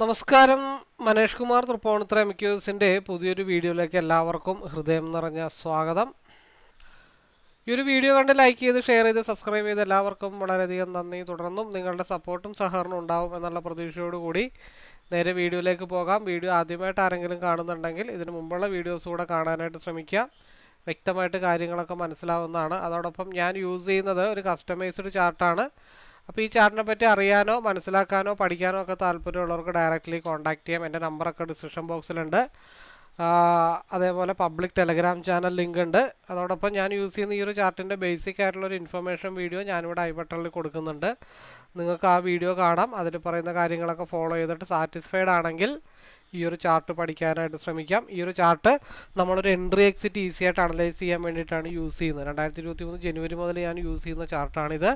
നമസ്കാരം മനേഷ് കുമാർ തൃപ്പോണത്ര എം ക്യൂസിന്റെ പുതിയൊരു വീഡിയോയിലേക്ക് എല്ലാവർക്കും ഹൃദയം നിറഞ്ഞ സ്വാഗതം. ഈ ഒരു വീഡിയോ കണ്ട് ലൈക്ക് ചെയ്ത് ഷെയർ ചെയ്ത് സബ്സ്ക്രൈബ് ചെയ്ത് എല്ലാവർക്കും വളരെയധികം നന്ദി. തുടർന്നും നിങ്ങളുടെ സപ്പോർട്ടും സഹകരണവും ഉണ്ടാവും എന്നുള്ള പ്രതീക്ഷയോടുകൂടി നേരെ വീഡിയോയിലേക്ക് പോകാം. വീഡിയോ ആദ്യമായിട്ട് ആരെങ്കിലും കാണുന്നുണ്ടെങ്കിൽ ഇതിന് മുമ്പുള്ള വീഡിയോസ് കൂടെ കാണാനായിട്ട് ശ്രമിക്കുക. വ്യക്തമായിട്ട് കാര്യങ്ങളൊക്കെ മനസ്സിലാവുന്നതാണ്. അതോടൊപ്പം ഞാൻ യൂസ് ചെയ്യുന്നത് ഒരു കസ്റ്റമൈസ്ഡ് ചാർട്ടാണ് അപ്പോൾ ഈ ചാർട്ടിനെ പറ്റി അറിയാനോ മനസ്സിലാക്കാനോ പഠിക്കാനോ ഒക്കെ താല്പര്യമുള്ളവർക്ക് ഡയറക്റ്റ്ലി കോൺടാക്ട് ചെയ്യാം. എന്റെ നമ്പറൊക്കെ ഡിസ്ക്രിപ്ഷൻ ബോക്സിലുണ്ട് അതേപോലെ പബ്ലിക് ടെലഗ്രാം ചാനൽ ലിങ്ക് ഉണ്ട്. അതോടൊപ്പം ഞാൻ യൂസ് ചെയ്യുന്ന ഈ ഒരു ചാർട്ടിന്റെ ബേസിക് ആയിട്ടുള്ള ഒരു ഇൻഫർമേഷൻ വീഡിയോ ഞാനിവിടെ ഐ ബട്ടണിൽ കൊടുക്കുന്നുണ്ട്. നിങ്ങൾക്ക് ആ വീഡിയോ കാണാം. അതിൽ പറയുന്ന കാര്യങ്ങളൊക്കെ ഫോളോ ചെയ്തിട്ട് സാറ്റിസ്ഫൈഡ് ആണെങ്കിൽ ഈ ഒരു ചാർട്ട് പഠിക്കാനായിട്ട് ശ്രമിക്കാം. ഈ ഒരു ചാർട്ട് നമ്മളൊരു എൻട്രി എക്സിറ്റ് ഈസി ആയിട്ട് അനലൈസ് ചെയ്യാൻ വേണ്ടിയിട്ടാണ് യൂസ് ചെയ്യുന്നത്. രണ്ടായിരത്തി ഇരുപത്തി മൂന്ന് ജനുവരി മുതൽ ഞാൻ യൂസ് ചെയ്യുന്ന ചാർട്ടാണിത്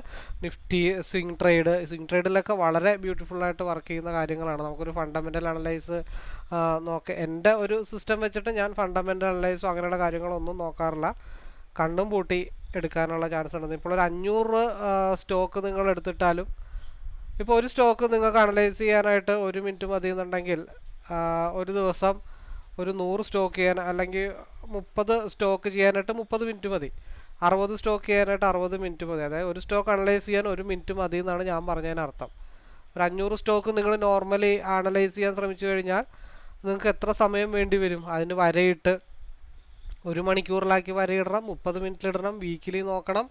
നിഫ്റ്റി സ്വിംഗ് ട്രേഡ് സ്വിംഗ് ട്രേഡിലൊക്കെ വളരെ ബ്യൂട്ടിഫുള്ളായിട്ട് വർക്ക് ചെയ്യുന്ന കാര്യങ്ങളാണ്. നമുക്കൊരു ഫണ്ടമെന്റൽ അനലൈസ് നോക്ക എന്റെ ഒരു സിസ്റ്റം വെച്ചിട്ട് ഞാൻ ഫണ്ടമെന്റൽ അനലൈസോ അങ്ങനെയുള്ള കാര്യങ്ങളൊന്നും നോക്കാറില്ല. കണ്ണും പൂട്ടി എടുക്കാനുള്ള ചാൻസ് ഉണ്ട്. ഇപ്പോൾ ഒരു അഞ്ഞൂറ് സ്റ്റോക്ക് നിങ്ങൾ എടുത്തിട്ടാലും ഇപ്പോൾ ഒരു സ്റ്റോക്ക് നിങ്ങൾക്ക് അനലൈസ് ചെയ്യാനായിട്ട് ഒരു മിനിറ്റ് മതി എന്നുണ്ടെങ്കിൽ ഒരു ദിവസം ഒരു നൂറ് സ്റ്റോക്ക് ചെയ്യാൻ അല്ലെങ്കിൽ മുപ്പത് സ്റ്റോക്ക് ചെയ്യാനായിട്ട് മുപ്പത് മിനിറ്റ് മതി. അറുപത് സ്റ്റോക്ക് ചെയ്യാനായിട്ട് അറുപത് മിനിറ്റ് മതി. അതായത് ഒരു സ്റ്റോക്ക് അനലൈസ് ചെയ്യാൻ ഒരു മിനിറ്റ് മതി എന്നാണ് ഞാൻ പറഞ്ഞതിനർത്ഥം. ഒരു അഞ്ഞൂറ് സ്റ്റോക്ക് നിങ്ങൾ നോർമലി അനലൈസ് ചെയ്യാൻ ശ്രമിച്ചു കഴിഞ്ഞാൽ നിങ്ങൾക്ക് എത്ര സമയം വേണ്ടി വരും? അതിന് വരയിട്ട് ഒരു മണിക്കൂറിലാക്കി വരയിടണം മുപ്പത് മിനിറ്റിലിടണം വീക്കിലി നോക്കണം.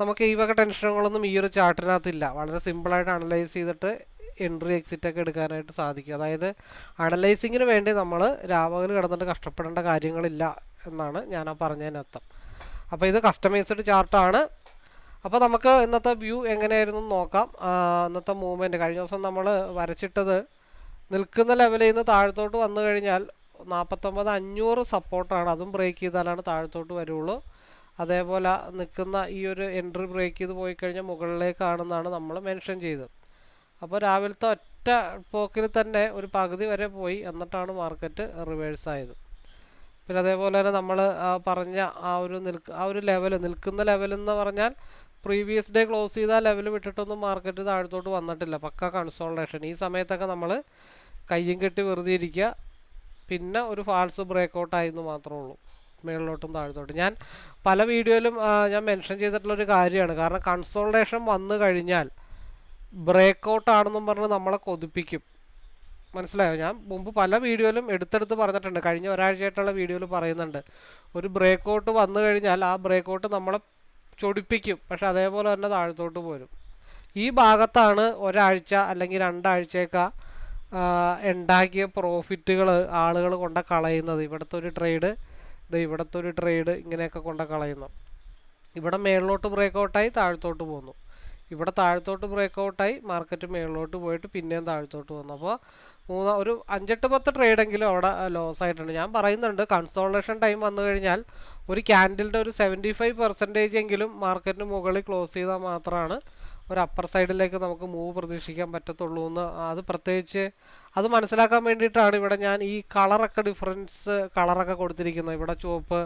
നമുക്ക് ഈ വക ടെൻഷനുകളൊന്നും ഈ ഒരു ചാർട്ടിനകത്തില്ല വളരെ സിമ്പിളായിട്ട് അനലൈസ് ചെയ്തിട്ട് എൻട്രി എക്സിറ്റ് ഒക്കെ എടുക്കാനായിട്ട് സാധിക്കും. അതായത് അനലൈസിങ്ങിന് വേണ്ടി നമ്മൾ രാവകൽ കിടന്നിട്ട് കഷ്ടപ്പെടേണ്ട കാര്യങ്ങളില്ല എന്നാണ് ഞാൻ ആ പറഞ്ഞതിനർത്ഥം. അപ്പോൾ ഇത് കസ്റ്റമൈസ്ഡ് ചാർട്ടാണ് അപ്പോൾ നമുക്ക് ഇന്നത്തെ വ്യൂ എങ്ങനെയായിരുന്നു നോക്കാം. ഇന്നത്തെ മൂവ്മെന്റ് കഴിഞ്ഞ ദിവസം നമ്മൾ വരച്ചിട്ടത് നിൽക്കുന്ന ലെവലിൽ നിന്ന് താഴത്തോട്ട് വന്നു കഴിഞ്ഞാൽ നാൽപ്പത്തൊമ്പത് അഞ്ഞൂറ് സപ്പോർട്ടാണ് അതും ബ്രേക്ക് ചെയ്താലാണ് താഴത്തോട്ട് വരുള്ളൂ. അതേപോലെ നിൽക്കുന്ന ഈ ഒരു എൻട്രി ബ്രേക്ക് ചെയ്ത് പോയി കഴിഞ്ഞാൽ മുകളിലേക്കാണെന്നാണ് നമ്മൾ മെൻഷൻ ചെയ്തത്. അപ്പോൾ രാവിലത്തെ ഒറ്റ പോക്കിൽ തന്നെ ഒരു പകുതി വരെ പോയി എന്നിട്ടാണ് മാർക്കറ്റ് റിവേഴ്സ് ആയത്. പിന്നെ അതേപോലെ തന്നെ നമ്മൾ പറഞ്ഞ ആ ഒരു നിൽക്ക് ആ ഒരു ലെവൽ നിൽക്കുന്ന ലെവൽ എന്ന് പറഞ്ഞാൽ പ്രീവിയസ് ഡേ ക്ലോസ് ചെയ്ത ലെവൽ വിട്ടിട്ടൊന്നും മാർക്കറ്റ് താഴത്തോട്ട് വന്നിട്ടില്ല. പക്ക കൺസോൾട്ടേഷൻ ഈ സമയത്തൊക്കെ നമ്മൾ കയ്യും കെട്ടി വെറുതെ ഇരിക്കുക. പിന്നെ ഒരു ഫാൾസ് ബ്രേക്ക് ആയെന്ന് മാത്രമേ ഉള്ളൂ. മേളിലോട്ടും താഴത്തോട്ടും. ഞാൻ പല വീഡിയോയിലും ഞാൻ മെൻഷൻ ചെയ്തിട്ടുള്ളൊരു കാര്യമാണ്. കാരണം കൺസോൾട്ടേഷൻ വന്നു കഴിഞ്ഞാൽ ബ്രേക്ക് ഔട്ട് ആണെന്നും പറഞ്ഞ് നമ്മളെ കൊതിപ്പിക്കും. മനസ്സിലായോ? ഞാൻ മുമ്പ് പല വീഡിയോയിലും എടുത്തെടുത്ത് പറഞ്ഞിട്ടുണ്ട്. കഴിഞ്ഞ ഒരാഴ്ചയായിട്ടുള്ള വീഡിയോയിൽ പറയുന്നുണ്ട്. ഒരു ബ്രേക്ക് ഔട്ട് വന്നു കഴിഞ്ഞാൽ ആ ബ്രേക്ക് ഔട്ട് നമ്മളെ ചൊടിപ്പിക്കും. പക്ഷെ അതേപോലെ തന്നെ താഴത്തോട്ട് പോരും. ഈ ഭാഗത്താണ് ഒരാഴ്ച അല്ലെങ്കിൽ രണ്ടാഴ്ചയൊക്കെ ഉണ്ടാക്കിയ പ്രോഫിറ്റുകൾ ആളുകൾ കൊണ്ട കളയുന്നത്. ഇവിടുത്തെ ഒരു ട്രേഡ് ഇത് ഇവിടുത്തെ ഒരു ട്രേഡ് ഇങ്ങനെയൊക്കെ കൊണ്ട കളയുന്നു. ഇവിടെ മേളിലോട്ട് ബ്രേക്ക് ഔട്ടായി താഴത്തോട്ട് പോന്നു. ഇവിടെ താഴത്തോട്ട് ബ്രേക്ക് ഔട്ടായി മാർക്കറ്റ് മേളിലോട്ട് പോയിട്ട് പിന്നെയും താഴത്തോട്ട് വന്നു. അപ്പോൾ മൂന്ന് ഒരു അഞ്ചെട്ട് പത്ത് ട്രേഡെങ്കിലും അവിടെ ലോസ് ആയിട്ടുണ്ട്. ഞാൻ പറയുന്നുണ്ട് കൺസോളേഷൻ ടൈം വന്നു കഴിഞ്ഞാൽ ഒരു ക്യാൻഡിലിന്റെ ഒരു സെവന്റി ഫൈവ് പെർസെന്റേജ് എങ്കിലും മാർക്കറ്റിന് മുകളിൽ ക്ലോസ് ചെയ്താൽ മാത്രമാണ് ഒരു അപ്പർ സൈഡിലേക്ക് നമുക്ക് മൂവ് പ്രതീക്ഷിക്കാൻ പറ്റത്തുള്ളൂ എന്ന് അത് പ്രത്യേകിച്ച് അത് മനസ്സിലാക്കാൻ വേണ്ടിയിട്ടാണ് ഇവിടെ ഞാൻ ഈ കളറൊക്കെ ഡിഫറൻസ് കളറൊക്കെ കൊടുത്തിരിക്കുന്നത്. ഇവിടെ ചുവപ്പ്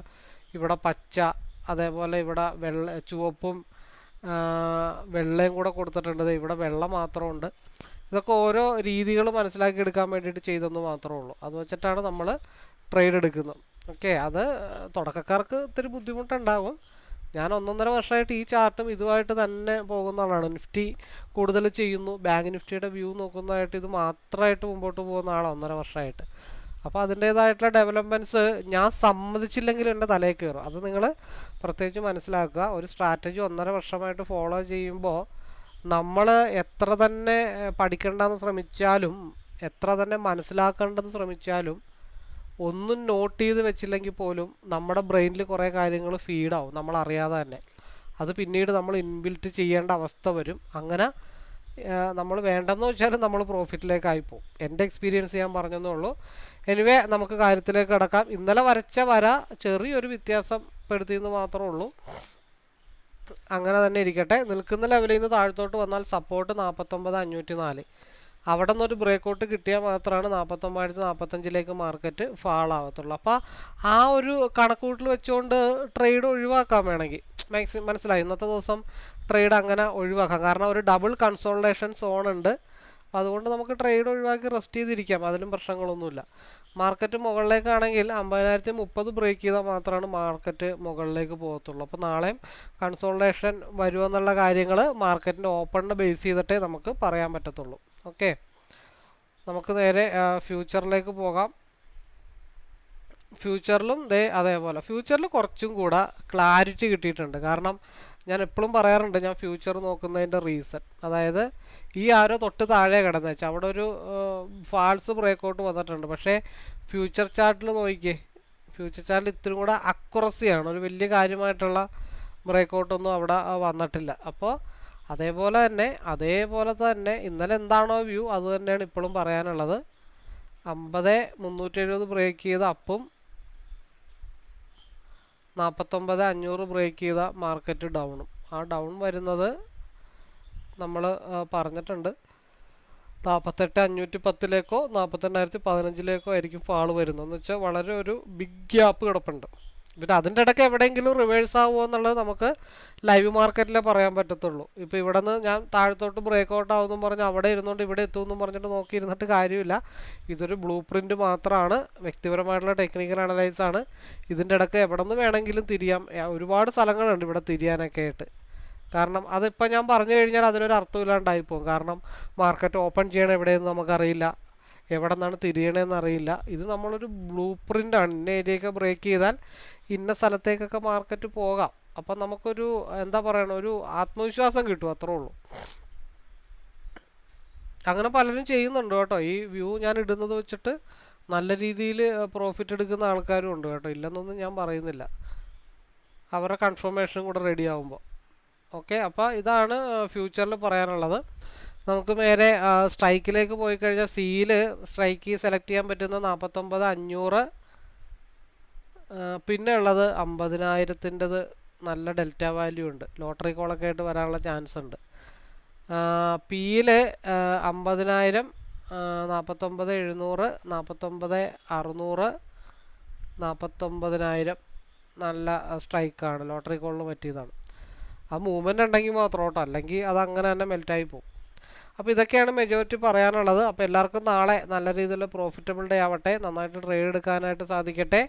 ഇവിടെ പച്ച അതേപോലെ ഇവിടെ വെള്ള ചുവപ്പും വെള്ളയും കൂടെ കൊടുത്തിട്ടുണ്ട്. ഇവിടെ വെള്ള മാത്രമുണ്ട്. ഇതൊക്കെ ഓരോ രീതികൾ മനസ്സിലാക്കി എടുക്കാൻ വേണ്ടിയിട്ട് ചെയ്തെന്ന് മാത്രമേ ഉള്ളൂ. അത് വെച്ചിട്ടാണ് നമ്മൾ ട്രേഡ് എടുക്കുന്നത്. ഓക്കെ അത് തുടക്കക്കാർക്ക് ഇത്തിരി ബുദ്ധിമുട്ടുണ്ടാകും ഞാൻ ഒന്നൊന്നര വർഷമായിട്ട് ഈ ചാർട്ടും ഇതുമായിട്ട് തന്നെ പോകുന്ന ആളാണ്. നിഫ്റ്റി കൂടുതൽ ചെയ്യുന്നു. ബാങ്ക് നിഫ്റ്റിയുടെ വ്യൂ നോക്കുന്നതായിട്ട് ഇത് മാത്രമായിട്ട് മുമ്പോട്ട് പോകുന്ന ആളാണ് ഒന്നര വർഷമായിട്ട്. അപ്പോൾ അതിന്റേതായിട്ടുള്ള ഡെവലപ്മെന്റ്സ് ഞാൻ സമ്മതിച്ചില്ലെങ്കിലും എന്റെ തലയിൽ കയറും. അത് നിങ്ങൾ പ്രത്യേകിച്ച് മനസ്സിലാക്കുക. ഒരു സ്ട്രാറ്റജി ഒന്നര വർഷമായിട്ട് ഫോളോ ചെയ്യുമ്പോൾ നമ്മൾ എത്ര തന്നെ പഠിക്കേണ്ടതെന്ന് ശ്രമിച്ചാലും എത്ര തന്നെ മനസ്സിലാക്കേണ്ടെന്ന് ശ്രമിച്ചാലും ഒന്നും നോട്ട് ചെയ്ത് വെച്ചില്ലെങ്കിൽ പോലും നമ്മുടെ ബ്രെയിനിൽ കുറേ കാര്യങ്ങൾ ഫീഡാവും നമ്മൾ അറിയാതെ തന്നെ. അത് പിന്നീട് നമ്മൾ ഇൻബിൽറ്റ് ചെയ്യേണ്ട അവസ്ഥ വരും. അങ്ങനെ നമ്മൾ വേണ്ടെന്ന് വെച്ചാൽ നമ്മൾ പ്രോഫിറ്റിലേക്കായി പോകും എന്റെ എക്സ്പീരിയൻസ് ഞാൻ പറഞ്ഞതേ ഉള്ളൂ. എനിവേ നമുക്ക് കാര്യത്തിലേക്ക് കിടക്കാം. ഇന്നലെ വരച്ച വര ചെറിയൊരു വ്യത്യാസം പെടുത്തിയെന്ന് മാത്രമേ ഉള്ളൂ. അങ്ങനെ തന്നെ ഇരിക്കട്ടെ. നിൽക്കുന്ന ലെവലിൽ നിന്ന് താഴത്തോട്ട് വന്നാൽ സപ്പോർട്ട് നാൽപ്പത്തൊമ്പത് അഞ്ഞൂറ്റി നാല് അവിടെ നിന്നൊരു ബ്രേക്ക് ഔട്ട് കിട്ടിയാൽ മാത്രമാണ് നാൽപ്പത്തൊമ്പതിനായിരത്തി നാൽപ്പത്തഞ്ചിലേക്ക് മാർക്കറ്റ് ഫാൾ ആവത്തുള്ളൂ. അപ്പോൾ ആ ഒരു കണക്കൂട്ടിൽ വെച്ചുകൊണ്ട് ട്രേഡ് ഒഴിവാക്കാൻ വേണമെങ്കിൽ മാക്സിമം മനസ്സിലായി. ഇന്നത്തെ ദിവസം ട്രേഡ് അങ്ങനെ ഒഴിവാക്കാം. കാരണം ഒരു ഡബിൾ കൺസോൾട്ടേഷൻ സോൺ ഉണ്ട്. അതുകൊണ്ട് നമുക്ക് ട്രേഡ് ഒഴിവാക്കി റെസ്റ്റ് ചെയ്തിരിക്കാം. അതിലും പ്രശ്നങ്ങളൊന്നുമില്ല. മാർക്കറ്റ് മുകളിലേക്കാണെങ്കിൽ അമ്പതിനായിരത്തി മുപ്പത് ബ്രേക്ക് ചെയ്താൽ മാത്രമാണ് മാർക്കറ്റ് മുകളിലേക്ക് പോകത്തുള്ളൂ. അപ്പോൾ നാളെയും കൺസോൾട്ടേഷൻ വരുമെന്നുള്ള കാര്യങ്ങൾ മാർക്കറ്റിന്റെ ഓപ്പണിനെ ബേസ് ചെയ്തിട്ടേ നമുക്ക് പറയാൻ പറ്റത്തുള്ളൂ. ഓക്കെ നമുക്ക് നേരെ ഫ്യൂച്ചറിലേക്ക് പോകാം. ഫ്യൂച്ചറിലും ദേ അതേപോലെ. ഫ്യൂച്ചറിൽ കുറച്ചും കൂടെ ക്ലാരിറ്റി കിട്ടിയിട്ടുണ്ട്. കാരണം ഞാൻ എപ്പോഴും പറയാറുണ്ട് ഞാൻ ഫ്യൂച്ചർ നോക്കുന്നതിന്റെ റീസൺ. അതായത് ഈ ആരോ തൊട്ട് താഴെ കിടന്നു വെച്ചാൽ അവിടെ ഒരു ഫാൾസ് ബ്രേക്കൗട്ട് വന്നിട്ടുണ്ട്. പക്ഷേ ഫ്യൂച്ചർ ചാർട്ടിൽ നോക്കിക്കേ ഫ്യൂച്ചർ ചാർട്ടിൽ ഇത്തിരി കൂടെ അക്കുറസിയാണ് ഒരു വലിയ കാര്യമായിട്ടുള്ള ബ്രേക്കൗട്ടൊന്നും അവിടെ വന്നിട്ടില്ല. അപ്പോൾ അതേപോലെ തന്നെ അതേപോലെ തന്നെ ഇന്നലെ എന്താണോ വ്യൂ അതുതന്നെയാണ് ഇപ്പോഴും പറയാനുള്ളത്. അമ്പത് മുന്നൂറ്റി എഴുപത് ബ്രേക്ക് ചെയ്ത് അപ്പും നാൽപ്പത്തൊമ്പത് അഞ്ഞൂറ് ബ്രേക്ക് ചെയ്ത മാർക്കറ്റ് ഡൗണും ആ ഡൗൺ വരുന്നത് നമ്മൾ പറഞ്ഞിട്ടുണ്ട്. നാൽപ്പത്തെട്ട് അഞ്ഞൂറ്റി പത്തിലേക്കോ നാൽപ്പത്തെണ്ണായിരത്തി പതിനഞ്ചിലേക്കോ ആയിരിക്കും ഫാൾ വരുന്നത്. എന്ന് വെച്ചാൽ വളരെ ഒരു ബിഗ് ഗ്യാപ്പ് കിടപ്പുണ്ട്. പിന്നെ അതിന്റെ ഇടയ്ക്ക് എവിടെയെങ്കിലും റിവേഴ്സ് ആവുമോ എന്നുള്ളത് നമുക്ക് ലൈവ് മാർക്കറ്റിലെ പറയാൻ പറ്റത്തുള്ളൂ. ഇപ്പോൾ ഇവിടെ നിന്ന് ഞാൻ താഴത്തോട്ട് ബ്രേക്ക് ഔട്ട് ആവുമെന്നും പറഞ്ഞ് അവിടെ ഇരുന്നുകൊണ്ട് ഇവിടെ എത്തുമെന്നും പറഞ്ഞിട്ട് നോക്കിയിരുന്നിട്ട് കാര്യമില്ല. ഇതൊരു ബ്ലൂ പ്രിന്റ് മാത്രമാണ് വ്യക്തിപരമായിട്ടുള്ള ടെക്നിക്കൽ അനലൈസ് ആണ്. ഇതിന്റെ ഇടയ്ക്ക് എവിടെ നിന്ന് വേണമെങ്കിലും തിരിയാം. ഒരുപാട് സ്ഥലങ്ങളുണ്ട് ഇവിടെ തിരിയാനൊക്കെ ആയിട്ട്. കാരണം അതിപ്പോൾ ഞാൻ പറഞ്ഞു കഴിഞ്ഞാൽ അതിനൊരു അർത്ഥമില്ലാണ്ടായി പോകും കാരണം മാർക്കറ്റ് ഓപ്പൺ ചെയ്യണം എവിടെയെന്ന് നമുക്കറിയില്ല. എവിടെ നിന്നാണ് തിരിയണതെന്ന് അറിയില്ല ഇത് നമ്മളൊരു ബ്ലൂ പ്രിന്റാണ് ഇന്ന ഏരിയയൊക്കെ ബ്രേക്ക് ചെയ്താൽ ഇന്ന സ്ഥലത്തേക്കൊക്കെ മാർക്കറ്റ് പോകാം. അപ്പം നമുക്കൊരു എന്താ പറയണ ഒരു ആത്മവിശ്വാസം കിട്ടും അത്രേ ഉള്ളൂ. അങ്ങനെ പലരും ചെയ്യുന്നുണ്ട് കേട്ടോ. ഈ വ്യൂ ഞാൻ ഇടുന്നത് വെച്ചിട്ട് നല്ല രീതിയിൽ പ്രോഫിറ്റ് എടുക്കുന്ന ആൾക്കാരും ഉണ്ട് കേട്ടോ. ഇല്ലെന്നൊന്നും ഞാൻ പറയുന്നില്ല. അവരുടെ കൺഫർമേഷനും കൂടെ റെഡി ആകുമ്പോൾ ഓക്കെ അപ്പോൾ ഇതാണ് ഫ്യൂച്ചറിൽ പറയാനുള്ളത്. നമുക്ക് നേരെ സ്ട്രൈക്കിലേക്ക് പോയി കഴിഞ്ഞാൽ സിയിൽ സ്ട്രൈക്ക് സെലക്ട് ചെയ്യാൻ പറ്റുന്ന നാൽപ്പത്തൊമ്പത് അഞ്ഞൂറ്. പിന്നെ ഉള്ളത് അമ്പതിനായിരത്തിന്റെത് നല്ല ഡെൽറ്റ വാല്യൂ ഉണ്ട്. ലോട്ടറി കോളൊക്കെ ആയിട്ട് വരാനുള്ള ചാൻസ് ഉണ്ട്. പിയിൽ അമ്പതിനായിരം നാൽപ്പത്തൊമ്പത് എഴുന്നൂറ് നാൽപ്പത്തൊമ്പത് അറുന്നൂറ് നാൽപ്പത്തൊമ്പതിനായിരം നല്ല സ്ട്രൈക്കാണ്. ലോട്ടറി കോളിന് പറ്റിയതാണ്. ആ മൂവ്മെന്റ് ഉണ്ടെങ്കിൽ മാത്രം കേട്ടോ അല്ലെങ്കിൽ അത് അങ്ങനെ തന്നെ മെൽറ്റായി പോകും. അപ്പോൾ ഇതൊക്കെയാണ് മെജോറിറ്റി പറയാനുള്ളത്. അപ്പോൾ എല്ലാവർക്കും നാളെ നല്ല രീതിയിൽ പ്രോഫിറ്റബിൾ ഡേ ആവട്ടെ. നന്നായിട്ട് ട്രേഡ് എടുക്കാനായിട്ട് സാധിക്കട്ടെ.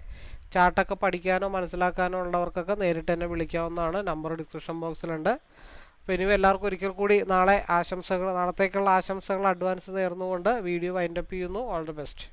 ചാർട്ടൊക്കെ പഠിക്കാനോ മനസ്സിലാക്കാനോ ഉള്ളവർക്കൊക്കെ നേരിട്ട് തന്നെ വിളിക്കാവുന്നതാണ്. നമ്പർ ഡിസ്ക്രിപ്ഷൻ ബോക്സിലുണ്ട് അപ്പോൾ ഇനിയും എല്ലാവർക്കും ഒരിക്കൽ കൂടി നാളെ ആശംസകൾ നാളത്തേക്കുള്ള ആശംസകൾ അഡ്വാൻസ് നേർന്നുകൊണ്ട് വീഡിയോ വൈൻഡപ്പ് ചെയ്യുന്നു. All the best